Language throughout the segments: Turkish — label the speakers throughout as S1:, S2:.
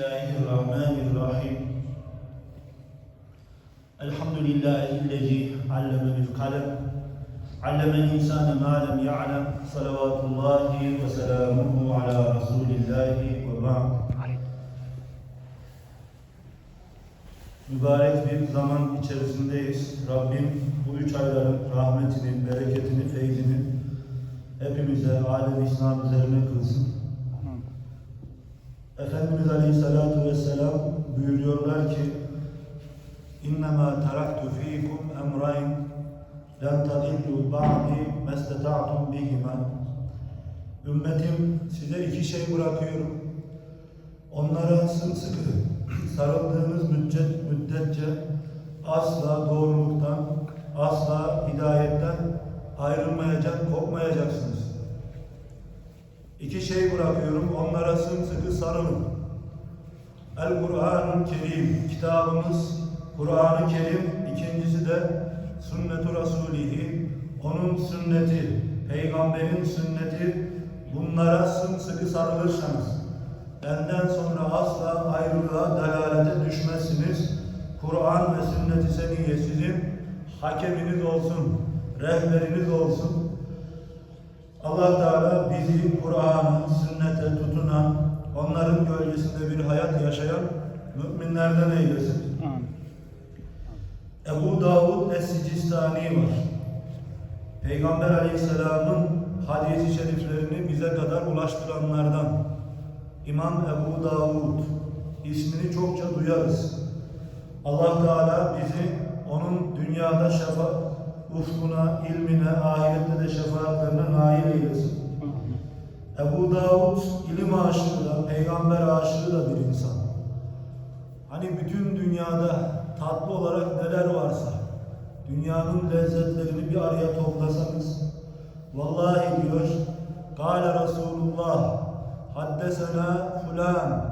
S1: الله الرحمن الرحيم الحمد لله الذي علم بالقلم علم الإنسان ما لم يعلم صلوات الله وسلامه على رسول الله وبعد Mübarek bir zaman içerisindeyiz. Rabbim bu üç ayların rahmetini, bereketini, feyzini hepimize, alem İslam üzerine kılsın. Efendimiz Aleyhisselatü Vesselam buyuruyorlar ki İnnemâ teraktu fîkum emrayn len tadillu ba'di mesteta'tum bihima Ümmetim size iki şey bırakıyorum. Onlara sımsıkı sarıldığınız müddet, müddetçe asla doğruluktan, asla hidayetten ayrılmayacak, kopmayacaksınız. İki şey bırakıyorum, onlara sımsıkı sarılın. El-Kur'an-ı Kerim, kitabımız Kur'an-ı Kerim, ikincisi de Sünnet-i Resulihi, onun sünneti, peygamberin sünneti, bunlara sımsıkı sarılırsanız, benden sonra asla ayrılığa, dalalete düşmezsiniz. Kur'an ve sünnet-i seniyye sizin hakeminiz olsun, rehberiniz olsun. Allah Teala bizi Kur'an'a, sünnete tutunan, onların gölgesinde bir hayat yaşayan müminlerden eylesin. Ebu Davud Es-Sicistani var. Peygamber Aleyhisselam'ın hadisi şeriflerini bize kadar ulaştıranlardan. İmam Ebu Davud ismini çokça duyarız. Allah Teala bizi onun dünyada şefa ufkuna, ilmine, ahirette de şefaatlerine nail eylesin. Ebu Davud ilim aşığı da, peygamber aşığı da bir insan. Hani bütün dünyada tatlı olarak neler varsa, dünyanın lezzetlerini bir araya toplasanız, vallahi diyor, Kale Resulullah, haddesena fulan,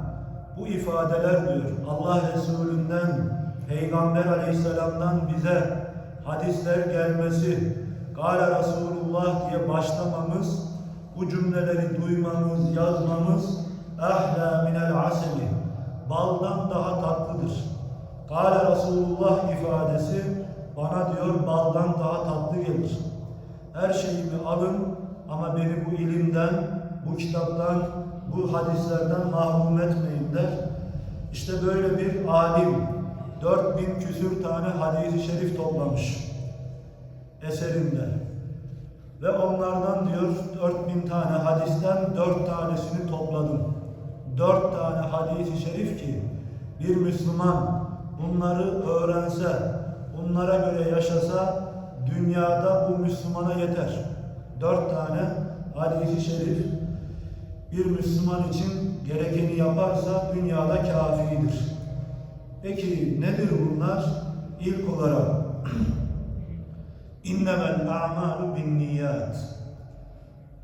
S1: bu ifadeler diyor, Allah Resulünden, Peygamber Aleyhisselam'dan bize hadisler gelmesi, Kale Resulullah diye başlamamız, bu cümleleri duymamız, yazmamız, ehla minel aseli, baldan daha tatlıdır. Kale Resulullah ifadesi bana diyor baldan daha tatlı gelir. Her şeyimi alın ama beni bu ilimden, bu kitaptan, bu hadislerden mahrum etmeyin der. İşte böyle bir alim 4000 küsür tane hadisi şerif toplamış eserinde. Ve onlardan diyor 4000 tane hadisten 4 tanesini topladım. 4 tane hadisi şerif ki bir Müslüman bunları öğrense, bunlara göre yaşasa dünyada bu Müslümana yeter. 4 tane hadisi şerif bir Müslüman için gerekeni yaparsa dünyada kafidir. Peki nedir bunlar? İlk olarak innemel a'malu bin niyat.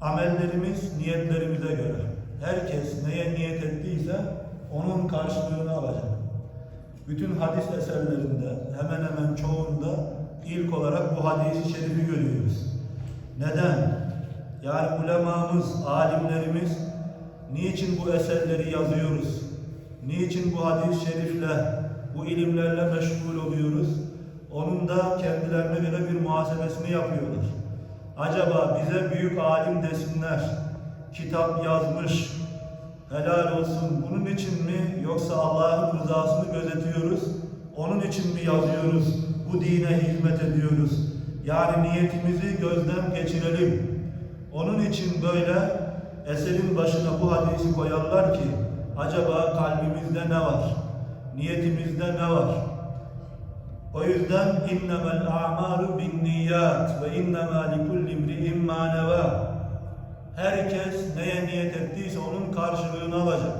S1: Amellerimiz niyetlerimize göre. Herkes neye niyet ettiyse onun karşılığını alacak. Bütün hadis eserlerinde hemen hemen çoğunda ilk olarak bu hadisi şerifi görüyoruz. Neden? Yani ulemamız, alimlerimiz niçin bu eserleri yazıyoruz? Niçin bu hadis-i şerifle, bu ilimlerle meşgul oluyoruz? Onun da kendilerine göre bir muhasebesini yapıyorlar. Acaba bize büyük alim desinler, kitap yazmış, helal olsun bunun için mi yoksa Allah'ın rızasını gözetiyoruz, onun için mi yazıyoruz, bu dine hizmet ediyoruz? Yani niyetimizi gözden geçirelim. Onun için böyle eserin başına bu hadisi koyarlar ki acaba kalbimizde ne var? Niyetimizde ne var? O yüzden innemel a'malu bin niyat ve innema likulli imri'in ma neva. Herkes neye niyet ettiyse onun karşılığını alacak.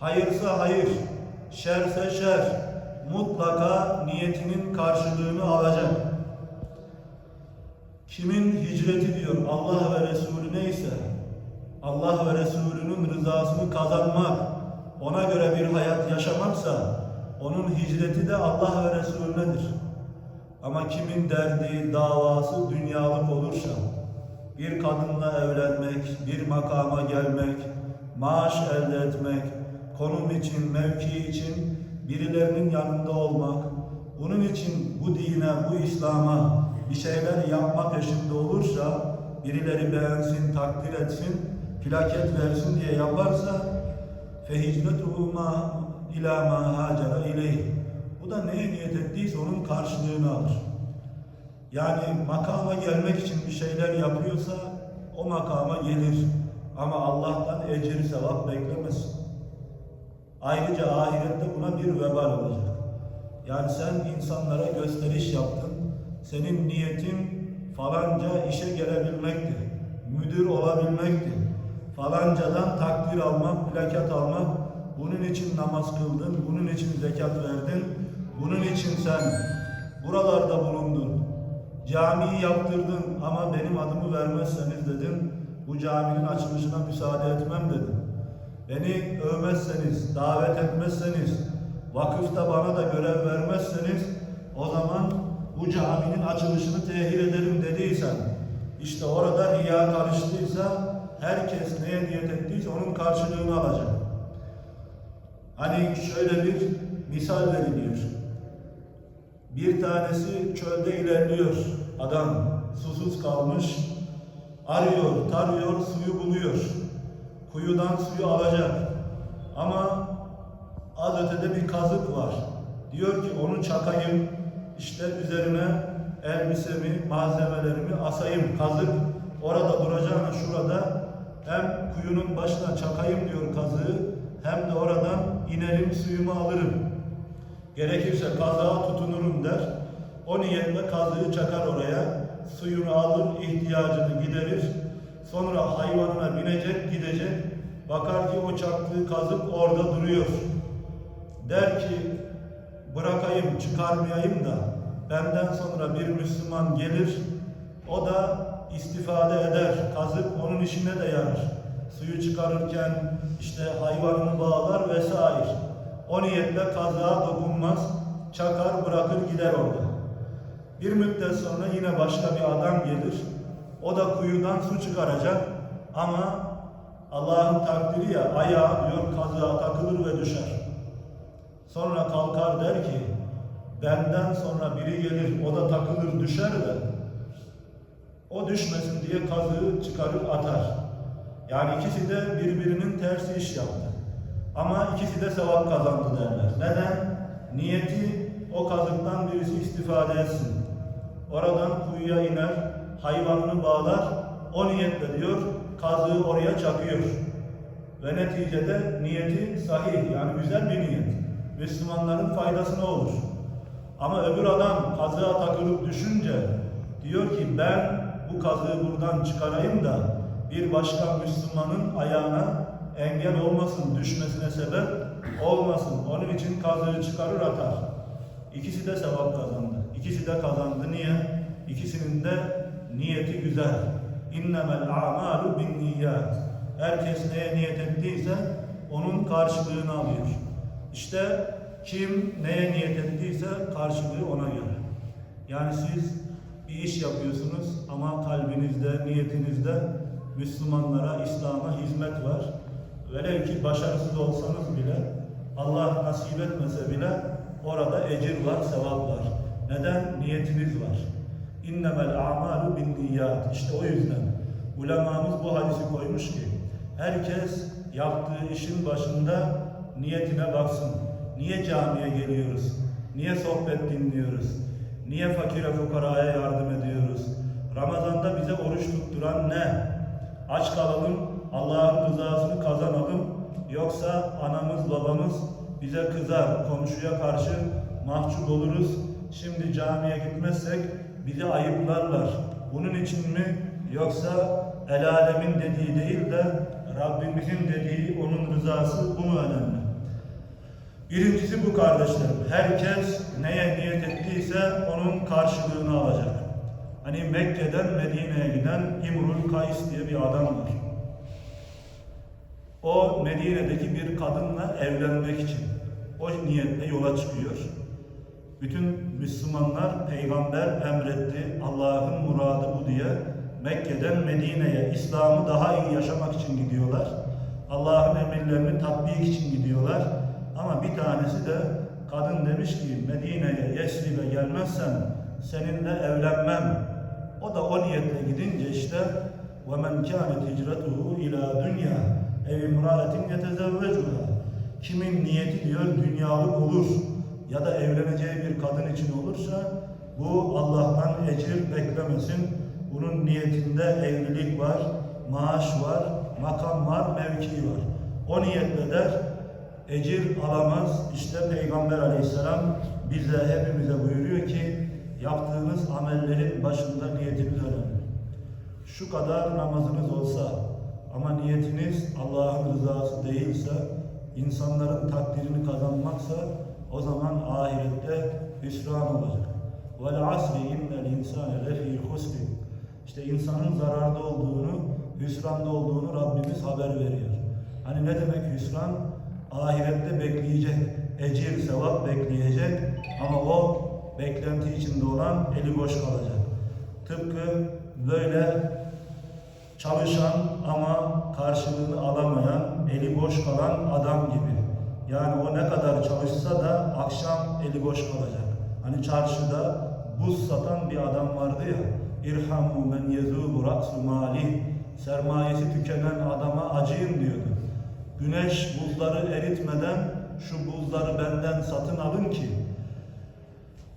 S1: Hayırsa hayır, şerse şer. Mutlaka niyetinin karşılığını alacak. Kimin hicreti diyor Allah ve Resulü neyse Allah ve Resulünün rızasını kazanmak, ona göre bir hayat yaşamaksa onun hicreti de Allah ve Resulünedir. Ama kimin derdi, davası dünyalık olursa, bir kadınla evlenmek, bir makama gelmek, maaş elde etmek, konum için, mevki için birilerinin yanında olmak, bunun için bu dine, bu İslam'a bir şeyler yapma peşinde olursa, birileri beğensin, takdir etsin, plaket versin diye yaparsa, fehicretuhu ma ila ma hacera ileyh. Bu da neye niyet ettiyse onun karşılığını alır. Yani makama gelmek için bir şeyler yapıyorsa o makama gelir. Ama Allah'tan ecir sevap beklemez. Ayrıca ahirette buna bir vebal olacak. Yani sen insanlara gösteriş yaptın. Senin niyetin falanca işe gelebilmekti. Müdür olabilmekti. Falancadan takdir almak, plakat almak. Bunun için namaz kıldın, bunun için zekat verdin. Bunun için sen buralarda bulundun. Camiyi yaptırdın ama benim adımı vermezseniz dedim. Bu caminin açılışına müsaade etmem dedim. Beni övmezseniz, davet etmezseniz, vakıfta bana da görev vermezseniz o zaman bu caminin açılışını tehir ederim dediysen işte orada riya karıştıysa herkes neye niyet ettiyse onun karşılığını alacak. Hani şöyle bir misal veriliyor. Bir tanesi çölde ilerliyor. Adam susuz kalmış. Arıyor, tarıyor, suyu buluyor. Kuyudan suyu alacak. Ama az ötede bir kazık var. Diyor ki onu çakayım. işte üzerine elbisemi, malzemelerimi asayım. Kazık orada duracağına şurada hem kuyunun başına çakayım diyor kazığı hem de oradan inerim suyumu alırım. Gerekirse kazağa tutunurum der. O niyetle kazığı çakar oraya. Suyunu alır, ihtiyacını giderir. Sonra hayvanına binecek, gidecek. Bakar ki o çaktığı kazık orada duruyor. Der ki bırakayım, çıkarmayayım da benden sonra bir Müslüman gelir. O da istifade eder. Kazık onun işine de yarar. Suyu çıkarırken işte hayvanını bağlar vesaire. O niyetle kazığa dokunmaz, çakar bırakır gider orada. Bir müddet sonra yine başka bir adam gelir. O da kuyudan su çıkaracak ama Allah'ın takdiri ya ayağı diyor kazığa takılır ve düşer. Sonra kalkar der ki benden sonra biri gelir o da takılır düşer de o düşmesin diye kazığı çıkarır atar. Yani ikisi de birbirinin tersi iş yaptı. Ama ikisi de sevap kazandı derler. Neden? Niyeti o kazıktan birisi istifade etsin. Oradan kuyuya iner, hayvanını bağlar, o niyetle diyor, kazığı oraya çakıyor. Ve neticede niyeti sahih, yani güzel bir niyet. Müslümanların faydasına olur. Ama öbür adam kazığa takılıp düşünce diyor ki ben bu kazığı buradan çıkarayım da bir başka Müslümanın ayağına engel olmasın, düşmesine sebep olmasın. Onun için kazığı çıkarır atar. İkisi de sevap kazandı. İkisi de kazandı. Niye? İkisinin de niyeti güzel. İnnemel a'malu bin niyyat. Herkes neye niyet ettiyse onun karşılığını alıyor. İşte kim neye niyet ettiyse karşılığı ona göre. Yani siz bir iş yapıyorsunuz ama kalbinizde, niyetinizde Müslümanlara, İslam'a hizmet var. Velev ki başarısız olsanız bile, Allah nasip etmese bile orada ecir var, sevap var. Neden? Niyetiniz var. İnnemel a'malu bin niyyat. İşte o yüzden ulemamız bu hadisi koymuş ki herkes yaptığı işin başında niyetine baksın. Niye camiye geliyoruz? Niye sohbet dinliyoruz? Niye fakire fukaraya yardım ediyoruz? Ramazanda bize oruç tutturan ne? Aç kalalım, Allah'ın rızasını kazanalım. Yoksa anamız babamız bize kızar, komşuya karşı mahcup oluruz. Şimdi camiye gitmezsek bizi ayıplarlar. Bunun için mi? Yoksa el alemin dediği değil de Rabbimizin dediği onun rızası bu mu önemli? Birincisi bu kardeşlerim. Herkes neye niyet ettiyse onun karşılığını alacak. Hani Mekke'den Medine'ye giden İmrul Kays diye bir adam var. O Medine'deki bir kadınla evlenmek için o niyetle yola çıkıyor. Bütün Müslümanlar peygamber emretti, Allah'ın muradı bu diye Mekke'den Medine'ye İslam'ı daha iyi yaşamak için gidiyorlar. Allah'ın emirlerini tatbik için gidiyorlar. Ama bir tanesi de kadın demiş ki Medine'ye, Yesrib'e gelmezsen seninle evlenmem. O da o niyetle gidince işte وَمَنْ كَانَتْ هِجْرَتُهُ اِلَى دُنْيَا اَوْ اِمْرَأَةٍ يَتَزَوَّجُهَا Kimin niyeti diyor dünyalık olur ya da evleneceği bir kadın için olursa bu Allah'tan ecir beklemesin. Bunun niyetinde evlilik var, maaş var, makam var, mevki var. O niyetle der, ecir alamaz. İşte Peygamber aleyhisselam bize, hepimize buyuruyor ki yaptığınız amellerin başında niyetiniz önemli. Şu kadar namazınız olsa ama niyetiniz Allah'ın rızası değilse, insanların takdirini kazanmaksa o zaman ahirette hüsran olacak. Vel asri innel insane lefî husr. İşte insanın zararda olduğunu, hüsranda olduğunu Rabbimiz haber veriyor. Hani ne demek hüsran? Ahirette bekleyecek, ecir, sevap bekleyecek ama o beklenti içinde olan eli boş kalacak. Tıpkı böyle çalışan ama karşılığını alamayan, eli boş kalan adam gibi. Yani o ne kadar çalışsa da akşam eli boş kalacak. Hani çarşıda buz satan bir adam vardı ya. İrhamu men yezubu ra'su malih. Sermayesi tükenen adama acıyın diyordu. Güneş buzları eritmeden şu buzları benden satın alın ki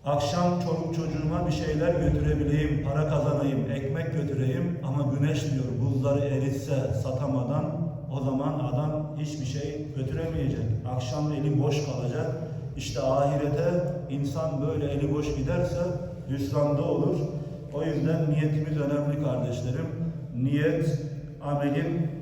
S1: Akşam çoluk çocuğuma bir şeyler götürebileyim, para kazanayım, ekmek götüreyim ama güneş diyor buzları eritse satamadan o zaman adam hiçbir şey götüremeyecek. Akşam eli boş kalacak. İşte ahirete insan böyle eli boş giderse hüsranda olur. O yüzden niyetimiz önemli kardeşlerim. Niyet amelin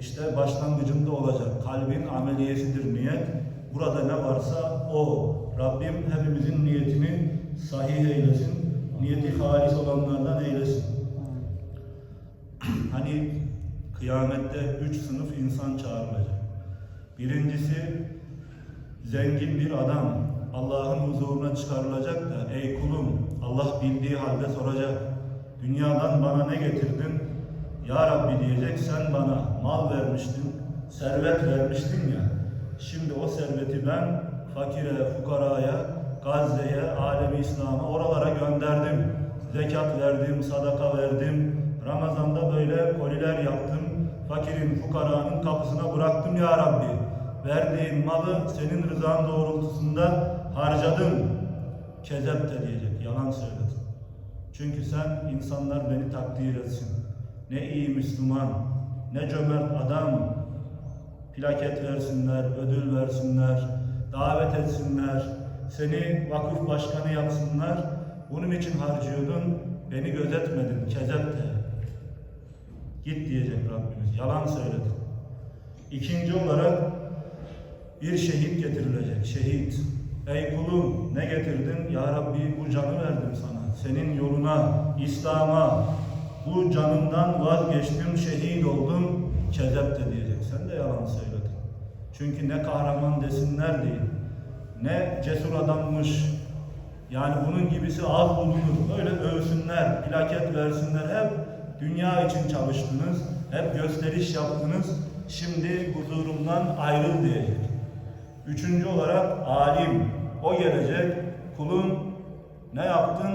S1: işte başlangıcında olacak. Kalbin ameliyesidir niyet. Burada ne varsa o. Rabbim hepimizin niyetini sahih eylesin. Niyeti halis olanlardan eylesin. Hani kıyamette üç sınıf insan çağrılacak. Birincisi zengin bir adam Allah'ın huzuruna çıkarılacak da ey kulum Allah bildiği halde soracak. Dünyadan bana ne getirdin? Ya Rabbi diyecek sen bana mal vermiştin, servet vermiştin ya. Şimdi o serveti ben fakire, fukaraya, Gazze'ye, alemi İslam'a oralara gönderdim. Zekat verdim, sadaka verdim. Ramazan'da böyle koliler yaptım. Fakirin, fukaranın kapısına bıraktım ya Rabbi. Verdiğin malı senin rızan doğrultusunda harcadım. Kezep de diyecek, yalan söyledin. Çünkü sen insanlar beni takdir etsin. Ne iyi Müslüman, ne cömert adam, plaket versinler, ödül versinler, davet etsinler, seni vakıf başkanı yapsınlar. Bunun için harcıyordun, beni gözetmedin, kezep de. Git diyecek Rabbimiz, yalan söyledin. İkinci olarak bir şehit getirilecek, şehit. Ey kulum ne getirdin? Ya Rabbi bu canı verdim sana. Senin yoluna, İslam'a, bu canımdan vazgeçtim, şehit oldum. Kezep de diyecek. Sen de yalan söyledin. Çünkü ne kahraman desinler değil, ne cesur adammış. Yani bunun gibisi az bulunur. Böyle övsünler, plaket versinler. Hep dünya için çalıştınız, hep gösteriş yaptınız. Şimdi huzurumdan ayrıl diyecek. Üçüncü olarak alim. O gelecek. Kulum ne yaptın?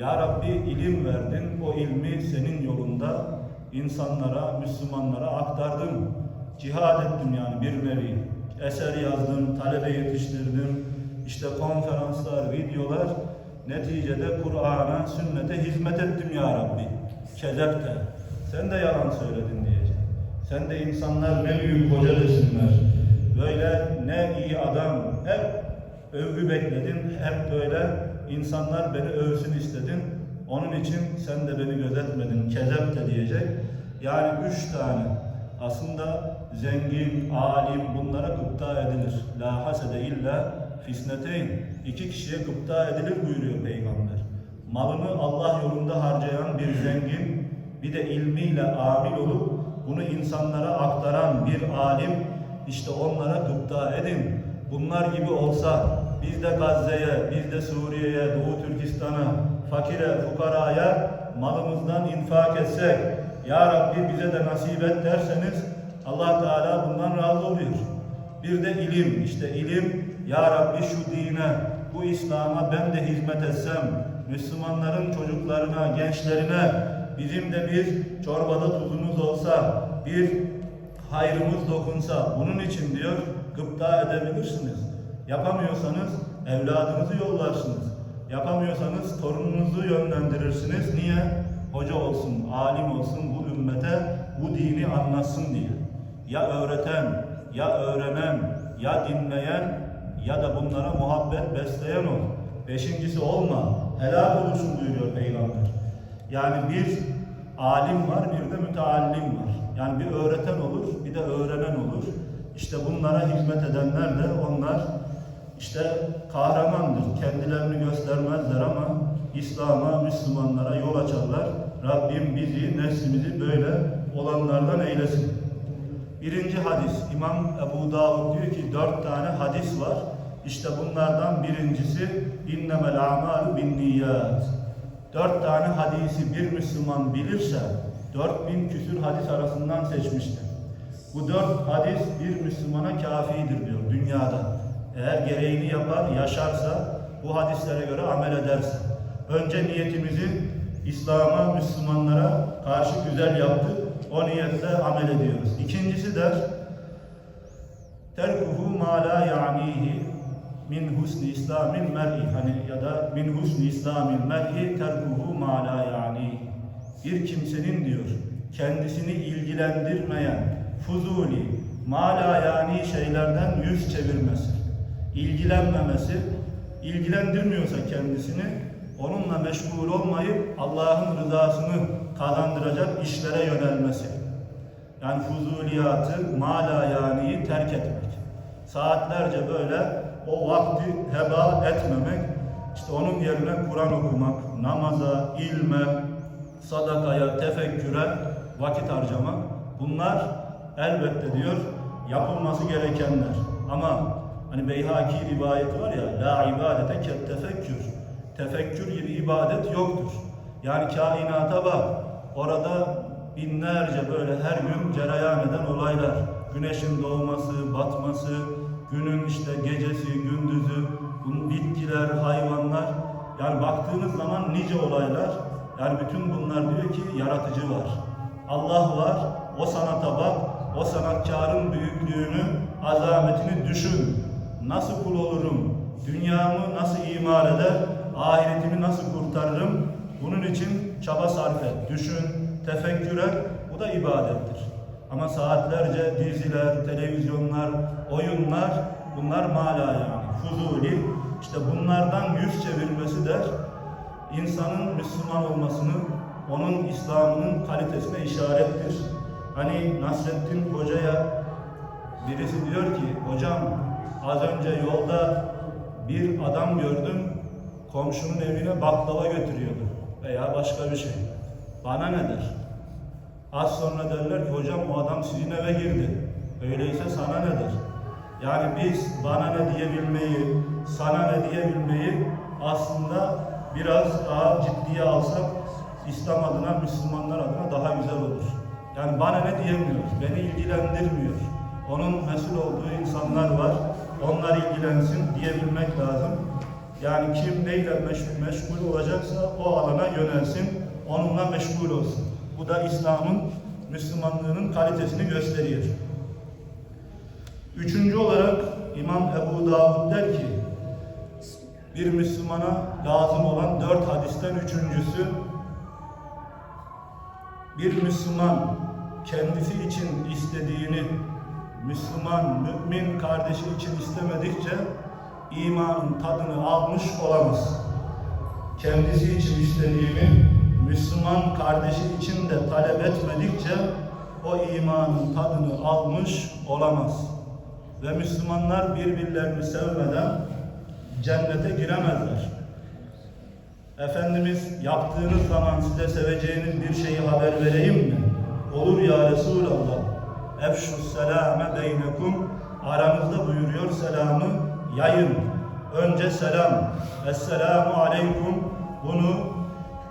S1: Ya Rabbi ilim verdin. O ilmi senin yolunda insanlara, Müslümanlara aktardım. Cihad ettim yani bir nevi. Eser yazdım, talebe yetiştirdim. İşte konferanslar, videolar. Neticede Kur'an'a, sünnete hizmet ettim ya Rabbi. Kezep de. Sen de yalan söyledin diyecek. Sen de insanlar ne büyük hoca desinler. Böyle ne iyi adam. Hep övgü bekledin. Hep böyle insanlar beni övsün istedin. Onun için sen de beni gözetmedin. Kezep de diyecek. Yani üç tane. Aslında zengin, alim bunlara gıpta edilir. La hasede illa fisneteyn. İki kişiye gıpta edilir buyuruyor Peygamber. Malını Allah yolunda harcayan bir zengin, bir de ilmiyle amil olup bunu insanlara aktaran bir alim, işte onlara gıpta edin. Bunlar gibi olsa biz de Gazze'ye, biz de Suriye'ye, Doğu Türkistan'a, fakire, fukaraya malımızdan infak etsek, Ya Rabbi bize de nasip et derseniz Allah Teala bundan razı oluyor. Bir de ilim, işte ilim, Ya Rabbi şu dine, bu İslam'a ben de hizmet etsem, Müslümanların çocuklarına, gençlerine bizim de bir çorbada tuzumuz olsa, bir hayrımız dokunsa, bunun için diyor gıpta edebilirsiniz. Yapamıyorsanız evladınızı yollarsınız. Yapamıyorsanız torununuzu yönlendirirsiniz. Niye? Hoca olsun, alim olsun, bu ümmete bu dini anlatsın diye. Ya öğreten, ya öğrenen, ya dinleyen ya da bunlara muhabbet besleyen ol. Beşincisi olma, helal olursun buyuruyor Peygamber. Yani bir alim var, bir de müteallim var. Yani bir öğreten olur, bir de öğrenen olur. İşte bunlara hizmet edenler de onlar işte kahramandır. Kendilerini göstermezler ama İslam'a, Müslümanlara yol açarlar. Rabbim bizi, neslimizi böyle olanlardan eylesin. Birinci hadis, İmam Ebu Davud diyor ki dört tane hadis var. İşte bunlardan birincisi innemel amalu bin niyyat. Dört tane hadisi bir Müslüman bilirse dört bin küsür hadis arasından seçmiştir. Bu dört hadis bir Müslümana kafidir diyor dünyada. Eğer gereğini yapar, yaşarsa, bu hadislere göre amel ederse. Önce niyetimizi İslam'a, Müslümanlara karşı güzel yaptık. O niyetle amel ediyoruz. İkincisi der, terkuhu ma la ya'nihi min husni islamil mer'i hani ya da min husni islamil mer'i terkuhu ma la ya'nihi bir kimsenin diyor kendisini ilgilendirmeyen fuzuli ma la yani şeylerden yüz çevirmesi ilgilenmemesi ilgilendirmiyorsa kendisini onunla meşgul olmayıp Allah'ın rızasını kazandıracak işlere yönelmesi. Yani fuzuliyatı, mala yaniyi terk etmek. Saatlerce böyle o vakti heba etmemek, işte onun yerine Kur'an okumak, namaza, ilme, sadakaya, tefekküre vakit harcamak. Bunlar elbette diyor yapılması gerekenler. Ama hani Beyhaki rivayeti var ya, la ibadete ket tefekkür. Tefekkür gibi ibadet yoktur. Yani kainata bak, orada binlerce böyle her gün cereyan eden olaylar. Güneşin doğması, batması, günün işte gecesi, gündüzü, bitkiler, hayvanlar. Yani baktığınız zaman nice olaylar. Yani bütün bunlar diyor ki yaratıcı var. Allah var, o sanata bak, o sanatkarın büyüklüğünü, azametini düşün. Nasıl kul olurum? Dünyamı nasıl imar eder? Ahiretimi nasıl kurtarırım? Bunun için çaba sarf et, düşün, tefekkür et. Bu da ibadettir. Ama saatlerce diziler, televizyonlar, oyunlar bunlar mala yani. Fuzuli. İşte bunlardan yüz çevirmesi der insanın Müslüman olmasını, onun İslam'ının kalitesine işarettir. Hani Nasreddin Hoca'ya birisi diyor ki, hocam az önce yolda bir adam gördüm, komşunun evine baklava götürüyordu veya başka bir şey. Bana ne der? Az sonra derler ki hocam o adam sizin eve girdi. Öyleyse sana ne der? Yani biz bana ne diyebilmeyi, sana ne diyebilmeyi aslında biraz daha ciddiye alsak İslam adına, Müslümanlar adına daha güzel olur. Yani bana ne diyemiyoruz, beni ilgilendirmiyor. Onun mesul olduğu insanlar var, onlar ilgilensin diyebilmek lazım. Yani kim neyle meşgul, meşgul olacaksa o alana yönelsin, onunla meşgul olsun. Bu da İslam'ın, Müslümanlığının kalitesini gösteriyor. Üçüncü olarak İmam Ebu Davud der ki, bir Müslümana lazım olan dört hadisten üçüncüsü, bir Müslüman kendisi için istediğini Müslüman, mümin kardeşi için istemedikçe imanın tadını almış olamaz. Kendisi için istediğini Müslüman kardeşi için de talep etmedikçe o imanın tadını almış olamaz. Ve Müslümanlar birbirlerini sevmeden cennete giremezler. Efendimiz yaptığınız zaman size seveceğiniz bir şeyi haber vereyim mi? Olur ya Resulallah. Efşus selame beynekum. Aranızda buyuruyor selamı yayın. Önce selam. Esselamu aleyküm. Bunu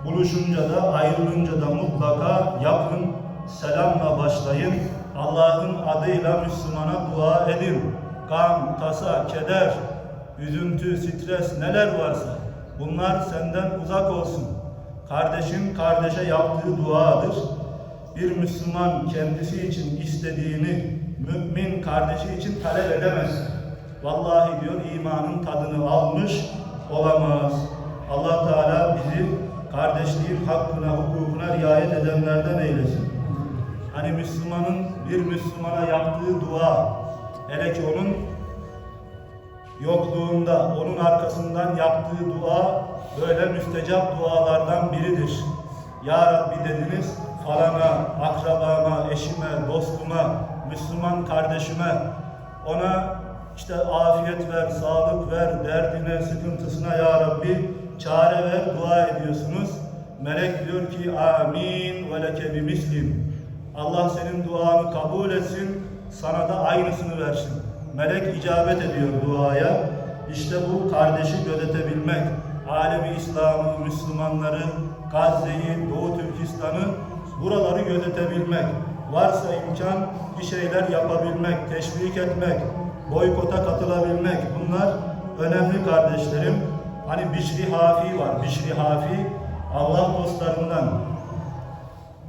S1: buluşunca da ayrılınca da mutlaka yapın. Selamla başlayın. Allah'ın adıyla Müslümana dua edin. Gam, tasa, keder, üzüntü, stres neler varsa bunlar senden uzak olsun. Kardeşin kardeşe yaptığı duadır. Bir Müslüman kendisi için istediğini mümin kardeşi için talep edemez. Vallahi diyor imanın tadını almış olamaz. Allah Teala bizi kardeşliğin hakkına, hukukuna riayet edenlerden eylesin. Hani Müslümanın bir Müslümana yaptığı dua, hele ki onun yokluğunda, onun arkasından yaptığı dua böyle müstecap dualardan biridir. Ya Rabbi dediniz falana, akrabama, eşime, dostuma, Müslüman kardeşime ona işte afiyet ver, sağlık ver, derdine, sıkıntısına ya Rabbi çare ver, dua ediyorsunuz. Melek diyor ki amin ve leke mislim. Allah senin duanı kabul etsin, sana da aynısını versin. Melek icabet ediyor duaya. İşte bu kardeşi gözetebilmek. Alemi İslam'ı, Müslümanları, Gazze'yi, Doğu Türkistan'ı buraları gözetebilmek. Varsa imkan bir şeyler yapabilmek, teşvik etmek, boykota katılabilmek. Bunlar önemli kardeşlerim. Hani Bişri Hafi var. Bişri Hafi Allah dostlarından.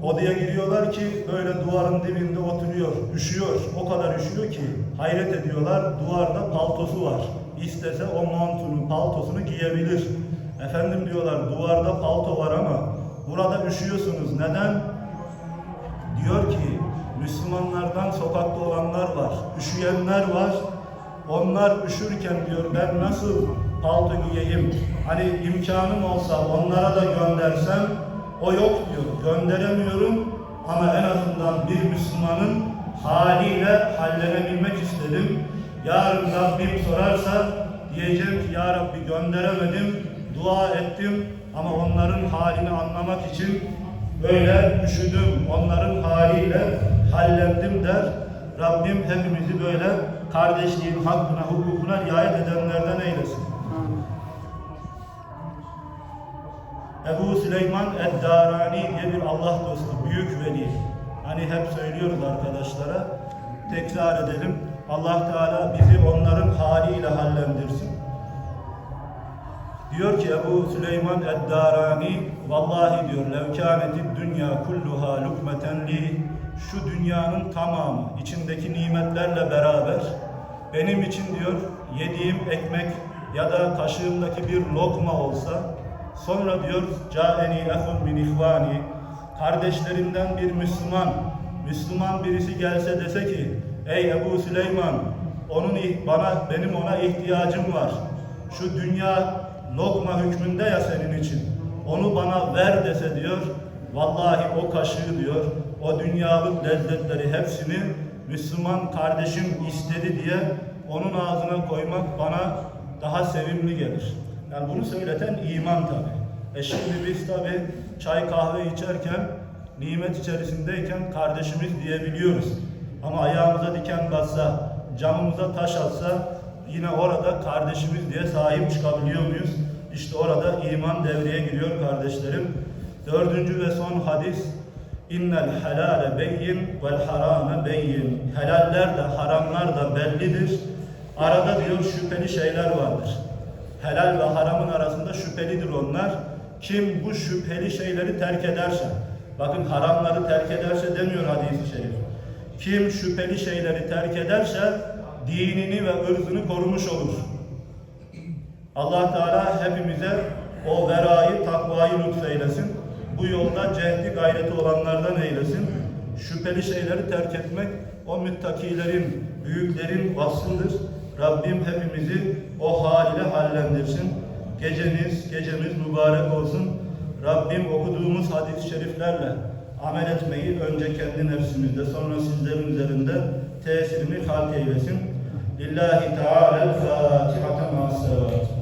S1: Odaya giriyorlar ki böyle duvarın dibinde oturuyor, üşüyor. O kadar üşüyor ki hayret ediyorlar. Duvarda paltosu var. İstese o montunu, paltosunu giyebilir. Efendim diyorlar duvarda palto var ama burada üşüyorsunuz. Neden? Diyor ki Müslümanlardan sokakta olanlar var, üşüyenler var. Onlar üşürken diyor ben nasıl palto giyeyim? Hani imkanım olsa onlara da göndersem o yok diyor. Gönderemiyorum ama en azından bir Müslümanın haliyle hallenebilmek istedim. Yarın Rabbim sorarsa diyeceğim ki ya Rabbi gönderemedim, dua ettim ama onların halini anlamak için böyle üşüdüm, onların haliyle hallendim der. Rabbim hepimizi böyle kardeşliğin hakkına, hukukuna riayet edenlerden eylesin. Ebu Süleyman Eddarani diye bir Allah dostu, büyük veli. Hani hep söylüyoruz arkadaşlara, tekrar edelim. Allah Teala bizi onların haliyle hallendirsin. Diyor ki Ebu Süleyman Eddarani Vallahi diyor levkânetid dünya kulluha lukmeten li. Şu dünyanın tamamı içindeki nimetlerle beraber benim için diyor yediğim ekmek ya da kaşığımdaki bir lokma olsa sonra diyor caeni ehun min ihvani kardeşlerimden bir Müslüman Müslüman birisi gelse dese ki ey Ebu Süleyman onun bana benim ona ihtiyacım var. Şu dünya lokma hükmünde ya senin için. Onu bana ver dese diyor. Vallahi o kaşığı diyor. O dünyalık lezzetleri hepsini Müslüman kardeşim istedi diye onun ağzına koymak bana daha sevimli gelir. Yani bunu söyleten iman tabi. E şimdi biz tabi çay kahve içerken nimet içerisindeyken kardeşimiz diyebiliyoruz. Ama ayağımıza diken bassa, camımıza taş atsa yine orada kardeşimiz diye sahip çıkabiliyor muyuz? İşte orada iman devreye giriyor kardeşlerim. Dördüncü ve son hadis İnnel helale beyyin vel harame beyyin. Helaller de haramlar da bellidir. Arada diyor şüpheli şeyler vardır. Helal ve haramın arasında şüphelidir onlar. Kim bu şüpheli şeyleri terk ederse, bakın haramları terk ederse demiyor hadis-i şerif. Kim şüpheli şeyleri terk ederse dinini ve ırzını korumuş olur. Allah Teala hepimize o verayı, takvayı lütfeylesin. Bu yolda cehdi gayreti olanlardan eylesin. Şüpheli şeyleri terk etmek o müttakilerin, büyüklerin vasfıdır. Rabbim hepimizi o hal ile hallendirsin. Geceniz, gecemiz mübarek olsun. Rabbim okuduğumuz hadis-i şeriflerle amel etmeyi önce kendi nefsimizde sonra sizlerin üzerinde tesirini halk eylesin. Lillahi Teala Fatiha-i